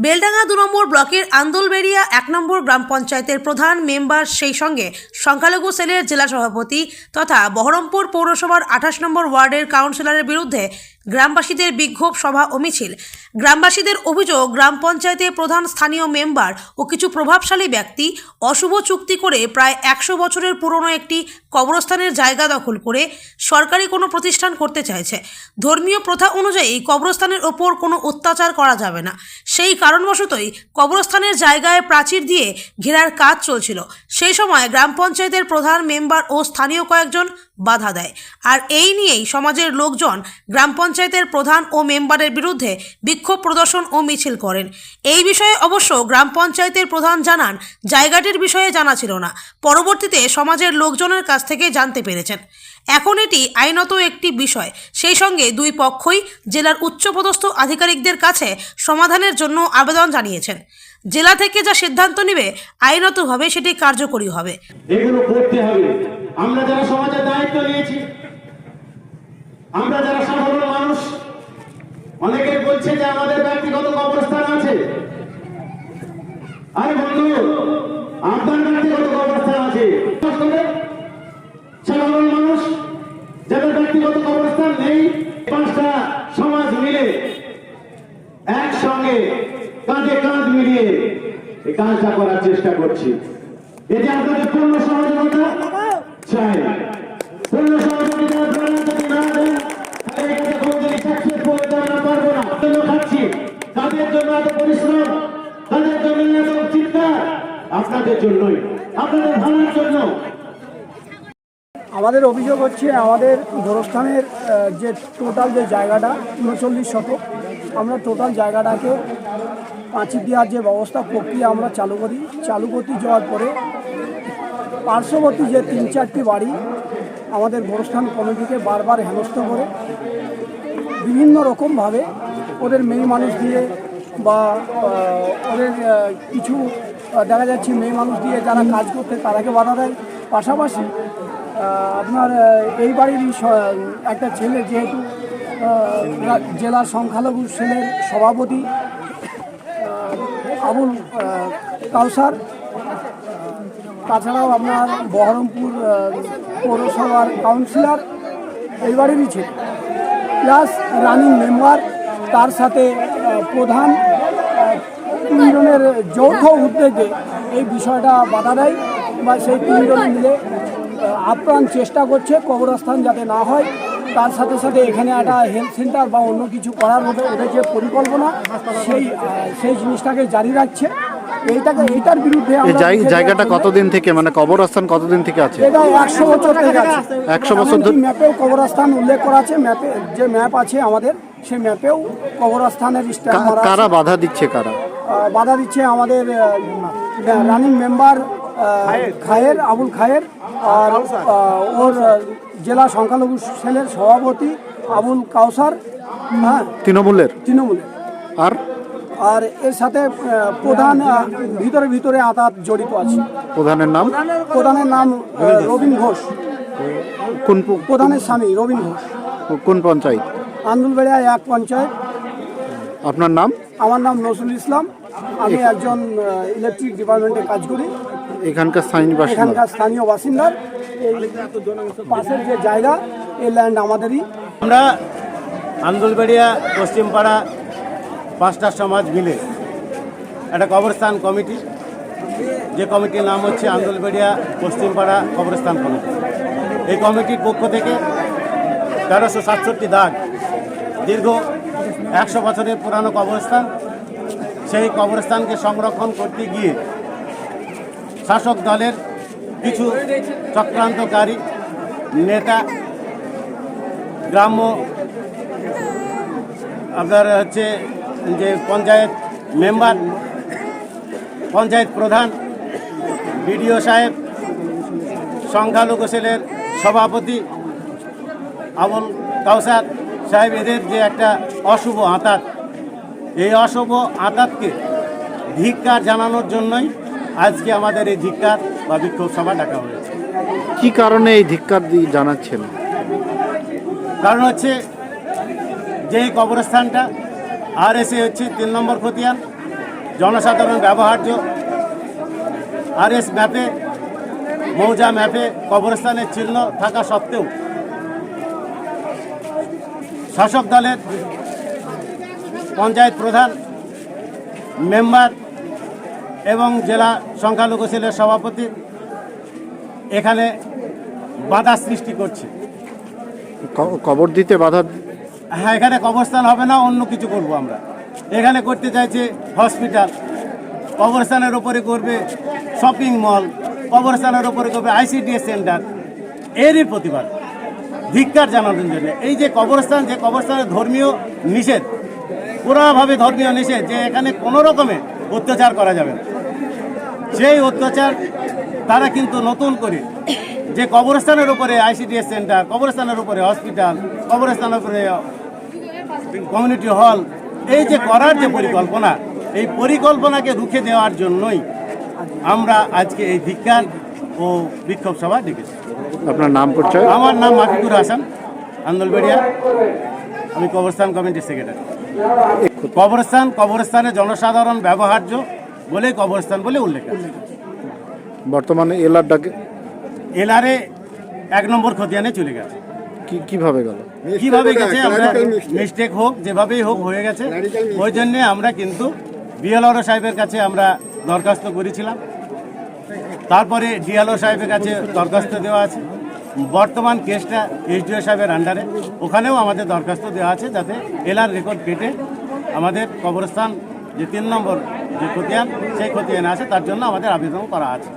বেলডাঙ্গা দু নম্বর ব্লকের আন্দোলবেড়িয়া এক নম্বর গ্রাম পঞ্চায়েতের প্রধান মেম্বার সেই সঙ্গে সংখ্যালঘু সেলের জেলা সভাপতি তথা বহরমপুর পৌরসভার আঠাশ নম্বর ওয়ার্ডের কাউন্সিলরের বিরুদ্ধে গ্রামবাসীদের বিক্ষোভ সভা ও মিছিল গ্রামবাসীদের অভিযোগ, গ্রাম পঞ্চায়েতের প্রধান স্থানীয় মেম্বার ও কিছু প্রভাবশালী ব্যক্তি অশুভ চুক্তি করে প্রায় একশো বছরের পুরনো একটি কবরস্থানের জায়গা দখল করে সরকারি কোনো প্রতিষ্ঠান করতে চাইছে। ধর্মীয় প্রথা অনুযায়ী কবরস্থানের ওপর কোনো অত্যাচার করা যাবে না। সেই কারণবশতই কবরস্থানের জায়গায় প্রাচীর দিয়ে ঘেরার কাজ চলছিল। সেই সময় গ্রাম পঞ্চায়েতের প্রধান মেম্বার ও স্থানীয় কয়েকজন বাধা দেয়। আর এই নিয়েই সমাজের লোকজন গ্রাম পঞ্চায়েতের প্রধান ও মেম্বারের বিরুদ্ধে বিক্ষোভ প্রদর্শন ও মিছিল করেন। এই বিষয়ে অবশ্য গ্রাম পঞ্চায়েতের প্রধান জানান, জায়গাটির বিষয়ে জানা ছিল না। পরবর্তীতে সমাজের লোকজনের কাছ থেকে জানতে পেরেছেন। এখন এটি আইনত একটি বিষয়। সেই সঙ্গে দুই পক্ষই জেলার উচ্চপদস্থ আধিকারিকদের কাছে সমাধানের জন্য আবেদন জানিয়েছেন। জেলা থেকে যা সিদ্ধান্ত নেবে, আইনতভাবে সেটি কার্যকরী হবে। এগুলো করতে হবে। আমরা যারা দায়িত্ব নিয়েছি, আমরা যারা সাধারণ মানুষ, অনেকে বলছে যে আমাদের ব্যক্তিগত কবরস্থান আছে। আরে বন্ধু, আপনার ব্যক্তিগত কবরস্থান আছে। সাধারণ মানুষ, যাদের ব্যক্তিগত কবরস্থান নেই, পাঁচটা সমাজ মিলে একসঙ্গে কাঁধে কাঁধ কাজটা করার চেষ্টা করছি। আপনাদের পূর্ণ সহযোগিতা, চাই। পূর্ণ সহযোগিতা আমাদের অভিযোগ হচ্ছে, আমাদের গোরস্থানের যে টোটাল যে জায়গাটা, উনচল্লিশ শতক, আমরা টোটাল জায়গাটাকে পাঁচিল দেওয়ার যে ব্যবস্থা প্রক্রিয়া আমরা চালু করি, চালু করতে যাওয়ার পরে পার্শ্ববর্তী যে তিন চারটি বাড়ি আমাদের গোরস্থান কমিটিকে বারবার হেনস্থ করে, বিভিন্ন রকমভাবে ওদের মেয়ে মানুষ দিয়ে বা ওদের কিছু দেখা যাচ্ছে মেয়ে মানুষ দিয়ে যারা কাজ করতে তারাকে বাধা দেয়। পাশাপাশি আপনার এই বাড়িরই স- একটা ছেলে যেহেতু জেলা সংখ্যালঘু সেলের সভাপতি আবুল কাউসার তাছাড়াও আপনার বহরমপুর পৌরসভার কাউন্সিলর, এই বাড়িরই ছিল। প্লাস রানিং মেম্বার, তার সাথে প্রধান তিনজনের যৌথ উদ্যোগে এই বিষয়টা বাধা দেয় বা সেই তিনজন মিলে আপ্রাণ চেষ্টা করছে কবরস্থান যাতে না হয়। তার সাথে সাথে এখানে একটা হেলথ সেন্টার বা অন্য কিছু করার ওদের ওদের যে পরিকল্পনা সেই সেই জিনিসটাকে জারি রাখছে। এইটাকে এইটার বিরুদ্ধে জায়- জায়গাটা কতদিন থেকে মানে কবরস্থান কতদিন থেকে আছে? এটা একশো বছর থেকে আছে। 100 বছর ধরে- ম্যাপেও কবরস্থান উল্লেখ করা আছে। ম্যাপে যে ম্যাপ আছে আমাদের সেই ম্যাপেও কবরস্থানের। কারা বাধা দিচ্ছে কারা? বাধা দিচ্ছে আমাদের রানিং মেম্বার খায়ের। আবুল খায়ের আর ওর জেলা সংখ্যালঘু সেলের সভাপতি আবুল কাউসার। হ্যাঁ তৃণমূলের? তৃণমূলের। আর? আর এর সাথে প্রধান ভিতরে ভিতরে আতাত জড়িত আছে। প্রধানের নাম? প্রধানের নাম রবীন ঘোষ। কোন প্রধানের স্বামী রবীন ঘোষ। কোন পঞ্চায়েত? আন্দুলবেড়িয়া এক পঞ্চায়েত। আপনার নাম? আমার নাম নজরুল ইসলাম। আমি একজন ইলেকট্রিক ডিপার্টমেন্টে কাজ করি। এখানকার স্থানীয় বাসিন্দা? এখানকার স্থানীয় বাসিন্দার এই পাশের যে জায়গা এই ল্যান্ড আমাদেরই। আমরা আন্দোলবেড়িয়া পশ্চিমপাড়া পাঁচটা সমাজ মিলে একটা কবরস্থান কমিটি। যে কমিটির নাম হচ্ছে আন্দোলবেড়িয়া পশ্চিমপাড়া কবরস্থান কমিটি। এই কমিটির পক্ষ থেকে তেরোশো সাতষট্টি দাগ দীর্ঘ একশো বছরের পুরানো কবরস্থান সেই কবরস্থানকে সংরক্ষণ করতে গিয়ে শাসক দলের কিছু চক্রান্তকারী নেতা, গ্রাম্য, আপনার হচ্ছে যে পঞ্চায়েত মেম্বার, পঞ্চায়েত প্রধান, বিডিও সাহেব, সংখ্যালঘু সেলের সভাপতি আবুল কাউসার সাহেব, এদের যে একটা অশুভ আঁতাত, এই অশুভ আঁতাতকে ধিক্কার জানানোর জন্যই আজকে আমাদের এই ধিক্কার বা বিক্ষোভ সভা ডাকা হয়েছে। কি কারণে এই ধিক্কার জানাচ্ছেন? কারণ হচ্ছে যে কবরস্থানটা আর এসে হচ্ছে তিন নম্বর খতিয়ান জনসাধারণ ব্যবহার্য। আর এস ম্যাপে মৌজা ম্যাপে কবরস্থানের চিহ্ন থাকা সত্ত্বেও শাসক দলের পঞ্চায়েত প্রধান মেম্বার এবং জেলা সংখ্যালঘু সেলের সভাপতি এখানে বাধা সৃষ্টি করছে। কবর দিতে বাধা হ্যাঁ এখানে কবরস্থান হবে না অন্য কিছু করব আমরা। এখানে করতে চাইছে হসপিটাল। কবরস্থানের ওপরে করবে শপিং মল কবরস্থানের ওপরে করবে আইসিডিএস সেন্টার। এরই প্রতিবাদ। ধিক্কার জানানোর জন্য। এই যে কবরস্থান যে কবরস্থানের ধর্মীয় নিষেধ পুরোভাবে ধর্মীয় নিষেধ যে এখানে কোনো রকমে অত্যাচার করা যাবে সেই অত্যাচার তারা কিন্তু নতুন করে যে কবরস্থানের উপরে আইসিডিএস সেন্টার কবরস্থানের উপরে হসপিটাল কবরস্থানের উপরে কমিউনিটি হল এই যে করার যে পরিকল্পনা এই পরিকল্পনাকে রুখে দেওয়ার জন্যই আমরা আজকে এই বিজ্ঞান ও বিক্ষোভ সভা ডেকেছি। আপনার নাম পরিচয়? আমার নাম মাফিকুর হাসান আন্দোলবেড়িয়া। আমি কবরস্থান কমিটির সেক্রেটারি। কবরস্থান কবরস্থানে জনসাধারণ ব্যবহার্য বলে কবরস্থান বলে উল্লেখ বর্তমানে এলার ডাকে এলারে এক নম্বর খতিয়ানে চলে গেছে। কি কীভাবে গেল? কীভাবে গেছে আমরা মিস্টেক হোক যেভাবেই হোক হয়ে গেছে। ওই জন্যে আমরা কিন্তু বিএলআর সাহেবের কাছে আমরা দরখাস্ত করেছিলাম। তারপরে ডিএলও সাহেবের কাছে দরখাস্ত দেওয়া আছে। বর্তমান কেসটা এসডিও সাহেবের আন্ডারে ওখানেও আমাদের দরখাস্ত দেওয়া আছে যাতে এলার রেকর্ড কেটে আমাদের কবরস্থান যে তিন নম্বর যে খতিয়ান, সেই খতিয়ান আছে, তার জন্য আমাদের আবেদন করা আছে।